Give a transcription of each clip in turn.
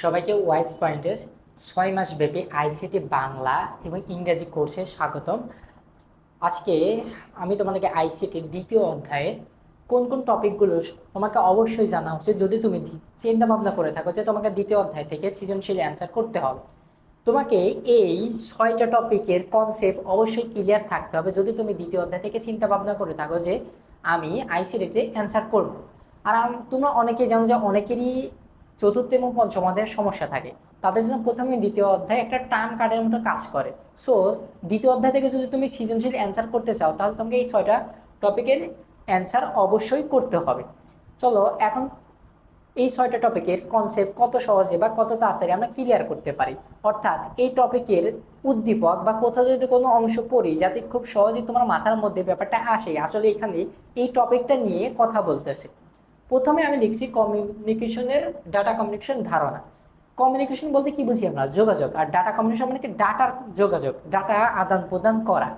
সবাইকে ওয়াইস পয়েন্টের ছয় মাস ব্যাপী আইসিটি বাংলা এবং ইংরেজি কোর্সে স্বাগতম। আজকে আমি তোমাদেরকে আইসিটির দ্বিতীয় অধ্যায়ে কোন কোন টপিকগুলো তোমাকে অবশ্যই জানা উচিত যদি তুমি চিন্তা ভাবনা করে থাকো যে তোমাকে দ্বিতীয় অধ্যায় থেকে সৃজনশীল অ্যান্সার করতে হবে। তোমাকে এই ছয়টা টপিকের কনসেপ্ট অবশ্যই ক্লিয়ার থাকতে হবে যদি তুমি দ্বিতীয় অধ্যায় থেকে চিন্তা ভাবনা করে থাকো যে আমি আইসিটিতে অ্যান্সার করব। আর তোমরা অনেকে জানো যে অনেকেরই চতুর্থ এবং পঞ্চম অধ্যায়ের সমস্যা থাকে। তাদের জন্য প্রথমে দ্বিতীয় অধ্যায় একটা টার্ম কার্ডের মতো কাজ করে। সো দ্বিতীয় অধ্যায় থেকে যদি তুমি সৃজনশীল অ্যান্সার করতে চাও, তাহলে তোমাকে এই ছয়টা টপিকের অ্যান্সার অবশ্যই করতে হবে। চলো, এখন এই ছয়টা টপিকের কনসেপ্ট কত সহজে বা কত তাড়াতাড়ি আমরা ক্লিয়ার করতে পারি। অর্থাৎ এই টপিকের উদ্দীপক বা কোথাও যদি কোনো অংশ পড়ি, যাতে খুব সহজেই তোমার মাথার মধ্যে ব্যাপারটা আসে। আসলে এখানে এই টপিকটা নিয়ে কথা বলতেছে। প্রথমে আমি লিখছি কমিউনিকেশনের ডাটা কমিউনিকেশন ধারণা। কমিউনিকেশন বলতে কি বুঝি আমরা? যোগাযোগ। আর ডাটা কমিউনিকেশন মানে কি? ডাটার যোগাযোগ। ডাটা আদান প্রদান করা।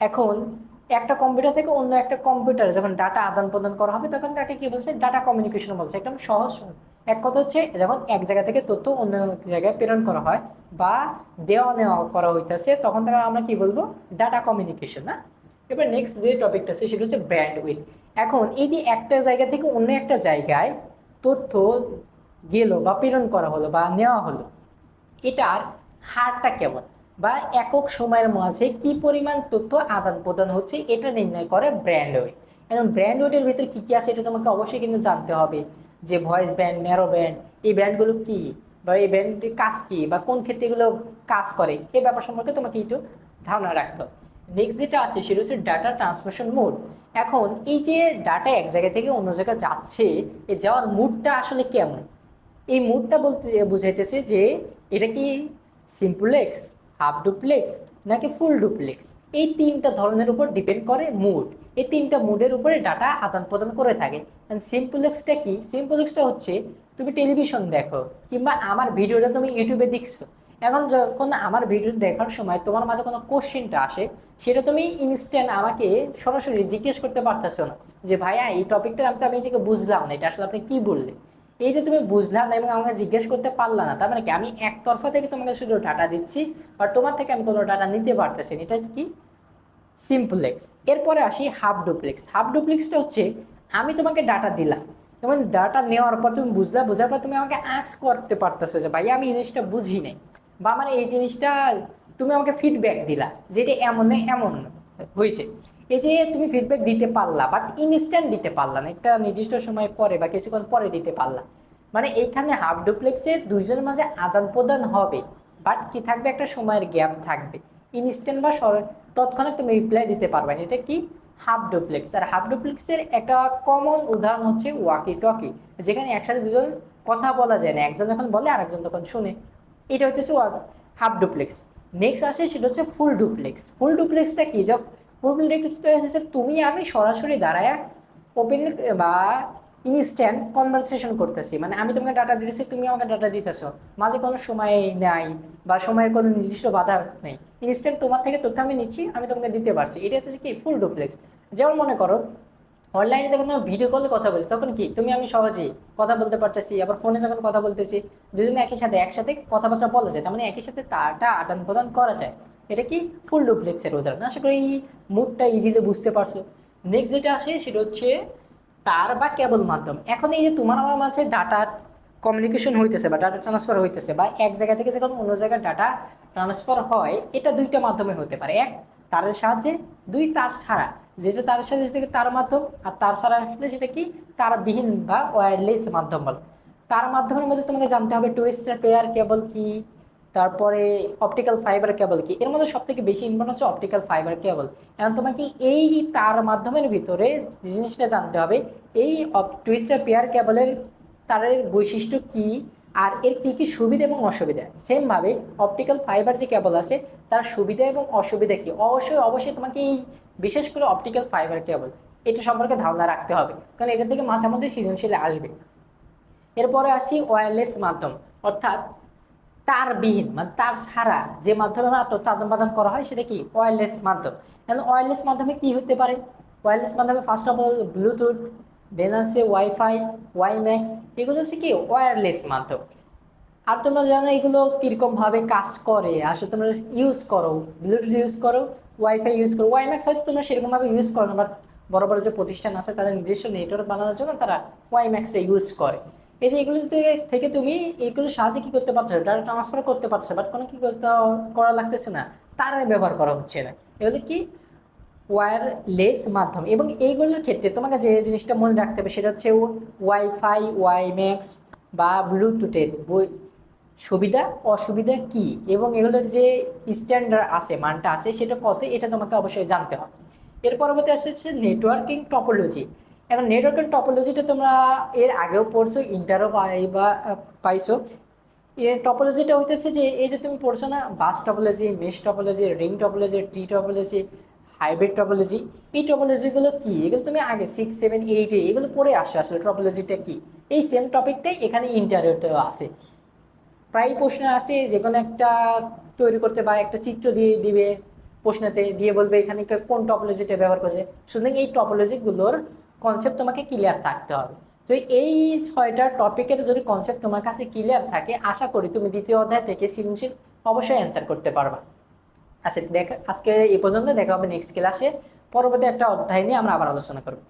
এখন একটা কম্পিউটার থেকে অন্য একটা কম্পিউটারে যখন ডাটা আদান প্রদান করা হবে, তখন তাকে কি বলছে? ডাটা কমিউনিকেশন বলছে। একদম সহজ। এক কথা হচ্ছে, যখন এক জায়গা থেকে তথ্য অন্য জায়গায় প্রেরণ করা হয় বা দেওয়া নেওয়া করা হইতেছে, তখন তাকে আমরা কি বলব? ডাটা কমিউনিকেশন না? এবার নেক্সট যে টপিকটা আছে, সেটা হচ্ছে ব্র্যান্ড উইথ এখন এই যে একটা জায়গা থেকে অন্য একটা জায়গায় তথ্য গেল বা প্রেরণ করা হলো বা নেওয়া হলো, এটার হারটা কেমন? বা একক সময়ের মাঝে কি পরিমাণ তথ্য আদান প্রদান হচ্ছে, এটা নির্ণয় করে ব্র্যান্ড ওয়েট এখন ব্র্যান্ড ওয়েটের ভিতরে কী কী আছে, এটা তোমাকে অবশ্যই কিন্তু জানতে হবে। যে ভয়েস ব্যান্ড ন্যারো ব্যান্ড এই ব্র্যান্ডগুলো কী? বা এই ব্র্যান্ডের কাজ কী? বা কোন ক্ষেত্রে এগুলো কাজ করে? এই ব্যাপার সম্পর্কে তোমাকে একটু ধারণা রাখতে হবে। নেক্সট যেটা আছে, সেটা হচ্ছে ডাটা ট্রান্সমিশন মোড এখন এই যে ডাটা এক জায়গা থেকে অন্য জায়গায় যাচ্ছে এই যাওয়ার মুডটা আসলে কেমন? এই মুডটা বলতে, বুঝাইতেছে যে এটা কি সিম্পলেক্স হাফ ডুপ্লেক্স নাকি ফুল ডুপ্লেক্স এই তিনটা ধরনের উপর ডিপেন্ড করে মুড এই তিনটা মুডের উপরে ডাটা আদান প্রদান করে থাকে। সিম্পলেক্সটা কি? সিম্পলেক্সটা হচ্ছে, তুমি টেলিভিশন দেখো, কিংবা আমার ভিডিওটা তুমি ইউটিউবে দেখছ। এখন যখন আমার ভিডিও দেখার সময় তোমার মাঝে কোনো কোশ্চেনটা আসে, সেটা তুমি ইনস্ট্যান্ট আমাকে সরাসরি জিজ্ঞেস করতে পারতেছো না। যে ভাইয়া, এই টপিকটা আমি তো আমি নিজেকে বুঝলাম না, এটা আসলে আপনি কি বললেন? এই যে তুমি বুঝলা না এবং আমাকে জিজ্ঞেস করতে পারলা না, তার মানে কি আমি একতরফা থেকে তোমাকে শুধু ডাটা দিচ্ছি বা তোমার থেকে আমি কোনো ডাটা নিতে পারতেছি না? এটা কি? সিম্পলেক্স এরপরে আসি হাফ ডুপ্লেক্স হাফ ডুপ্লেক্সটা হচ্ছে, আমি তোমাকে ডাটা দিলাম। যেমন ডাটা নেওয়ার পর তুমি বুঝলা, বোঝার পর তুমি আমাকে আক্স করতে পারতেছো যে ভাই আমি এই জিনিসটা বুঝি নাই। বা মানে এই জিনিসটা তুমি আমাকে ফিডব্যাক দিলা যেটা এমন এমন হয়েছে এই যে তুমি ফিডব্যাক দিতে পারলা বাট ইনস্ট্যান্ট দিতে পারলা না, একটা নির্দিষ্ট সময় পরে বা কিছুক্ষণ পরে দিতে পারলা। মানে এইখানে হাফ ডুপ্লেক্সে দুইজনের মাঝে আদান প্রদান হবে বাট কি থাকবে? একটা সময়ের গ্যাপ থাকবে। ইনস্ট্যান্ট বা সর, তৎক্ষণাৎ তুমি রিপ্লাই দিতে পারবে না। এটা কি? হাফ ডুপ্লেক্স আর হাফ ডুপ্লেক্সের একটা কমন উদাহরণ হচ্ছে ওয়াকি টকি যেখানে একসাথে দুজন কথা বলা যায় না, একজন যখন বলে আরেকজন তখন শুনে। এটা হচ্ছে হাফ ডুপ্লেক্স নেক্সট আসে সেটা হচ্ছে ফুল ডুপ্লেক্স ফুল ডুপ্লেক্সটা কি? যখন ফুল ডুপ্লেক্সটা হচ্ছে তুমি আমি সরাসরি দাঁড়ায় ওপেন বা ইনস্ট্যান্ট কনভারসেশন করতেছি। মানে আমি তোমাকে ডাটা দিতেছি, তুমি আমাকে ডাটা দিতেছো। মাঝে কোনো সময় নাই বা সময়ের কোনো নির্দিষ্ট বাধা নেই। ইনস্ট্যান্ট তোমার থেকে তথ্য আমি নিচ্ছি, আমি তোমাকে দিতে পারছি। এটা হচ্ছে কি? ফুল ডুপ্লেক্স যেমন মনে করো অনলাইনে যখন আমরা ভিডিও কলে কথা বলি, তখন কি? তুমি আমি সহজেই কথা বলতে পারতেছি, আবার ফোনে যখন কথা বলতেছি, দুজনে একই সাথে একসাথে কথাবার্তা বলা যায়। তার মানে একই সাথে তারটা আদান প্রদান করা যায়। এটা কি? ফুল ডুপ্লেক্সের উদাহরণ। আশা করি এই মুডটা ইজিলি বুঝতে পারছ। নেক্সট যেটা আসে, সেটা হচ্ছে তার বা কেবল মাধ্যম। এখন এই যে তোমার আমার মাঝে ডাটা কমিউনিকেশন হইতেছে বা ডাটা ট্রান্সফার হইতেছে বা এক জায়গা থেকে যখন অন্য জায়গায় ডাটা ট্রান্সফার হয়, এটা দুইটা মাধ্যমে হতে পারে। এক, তারের সাহায্যে, দুই, তার ছাড়া। যেটা তার সাথে থেকে তার মাধ্যম? আর তার ছাড়া আসলে সেটা কি? তারবিহীন বা ওয়্যারলেস মাধ্যম বলে। তার মাধ্যমের মধ্যে তোমাকে জানতে হবে টুইস্টার পেয়ার কেবল কি? তারপরে অপটিক্যাল ফাইবার কেবল কি? এর মধ্যে সব থেকে বেশি ইম্পর্টেন্ট হচ্ছে অপটিক্যাল ফাইবার কেবল এখন তোমাকে এই তার মাধ্যমের ভিতরে জিনিসটা জানতে হবে, এই টুইস্টার পেয়ার কেবলের তারের বৈশিষ্ট্য কি? আর এর কী কী সুবিধা এবং অসুবিধা? সেমভাবে অপটিক্যাল ফাইবার যে কেবল আছে, তার সুবিধা এবং অসুবিধা কী? অবশ্যই অবশ্যই তোমাকে এই বিশেষ করে অপটিক্যাল ফাইবার কেবল এটা সম্পর্কে ধারণা রাখতে হবে। কারণ এটা থেকে মাঝে মধ্যে সৃজনশীল আসবে। এরপরে আসি ওয়্যারলেস মাধ্যম, অর্থাৎ তারবিহীন মানে তার ছাড়া যে মাধ্যমে তথ্য আদান প্রদান করা হয়, সেটা কি? ওয়্যারলেস মাধ্যম। এখন ওয়্যারলেস মাধ্যমে কি হতে পারে? ওয়্যারলেস মাধ্যমে first of all Bluetooth then আছে ওয়াইফাই ওয়াইম্যাক্স এগুলো হচ্ছে কি ওয়্যারলেস মাধ্যম। আর তোমরা জানো এগুলো কীরকম ভাবে কাজ করে, আসলে তোমরা ইউজ করো ব্লুটুথ ইউজ করো ওয়াইফাই ইউজ করো ওয়াইম্যাক্স হয়তো তোমরা সেরকমভাবে ইউজ করো না বাট বড় বড় যে প্রতিষ্ঠান আছে তাদের নিজস্ব নেটওয়ার্ক বানানোর জন্য তারা ওয়াইম্যাক্সটা ইউজ করে। এই যে এগুলো থেকে- থেকে তুমি এগুলোর সাহায্যে কী করতে পারছ? ডাটা ট্রান্সফার করতে পারছ বাট কোনো কি করতে, করা লাগতেছে না তারা ব্যবহার করা হচ্ছে না। এগুলো কি ওয়্যারলেস মাধ্যম। এবং এইগুলোর ক্ষেত্রে তোমাকে যে জিনিসটা মনে রাখতে হবে সেটা হচ্ছে ওয়াইফাই ওয়াইম্যাক্স বা ব্লুটুথের সুবিধা, অসুবিধা কি? এবং এগুলোর যে স্ট্যান্ডার্ড আছে, মানটা আছে, সেটা কত? এটা তোমাকে অবশ্যই জানতে হবে। এর পরবর্তী আসছে হচ্ছে নেটওয়ার্কিং টপোলজি এখন নেটওয়ার্কিং টপোলজিটা তোমরা এর আগেও পড়ছো ইন্টারও পাই বা পাইছো। এর টপোলজিটা হইতেছে যে, এই যে তুমি পড়ছো না bus topology mesh topology ring topology tree topology hybrid topology এই টপোলজিগুলো কি? এগুলো তুমি আগে সিক্স সেভেন এইটে এগুলো পড়ে আসছো আসলে টপোলজিটা কি? এই সেম টপিকটাই এখানে ইন্টারভিউতেও আছে। প্রায় প্রশ্ন আসে যে কোনো একটা তৈরি করতে বা একটা চিত্র দিয়ে দিবে প্রশ্নতে, দিয়ে বলবে এখানে কোন টপোলজিটা ব্যবহার করছে। সুতরাং এই টপোলজিগুলোর কনসেপ্ট তোমাকে ক্লিয়ার থাকতে হবে। তো এই ছয়টা টপিকের যদি কনসেপ্ট তোমার কাছে ক্লিয়ার থাকে, আশা করি তুমি দ্বিতীয় অধ্যায় থেকে সৃজনশীল অবশ্যই অ্যান্সার করতে পারবা। আচ্ছা দেখ আজকে এই পর্যন্ত দেখা হবে নেক্সট ক্লাসে পরবর্তী একটা অধ্যায় নিয়ে আমরা আবার আলোচনা করব।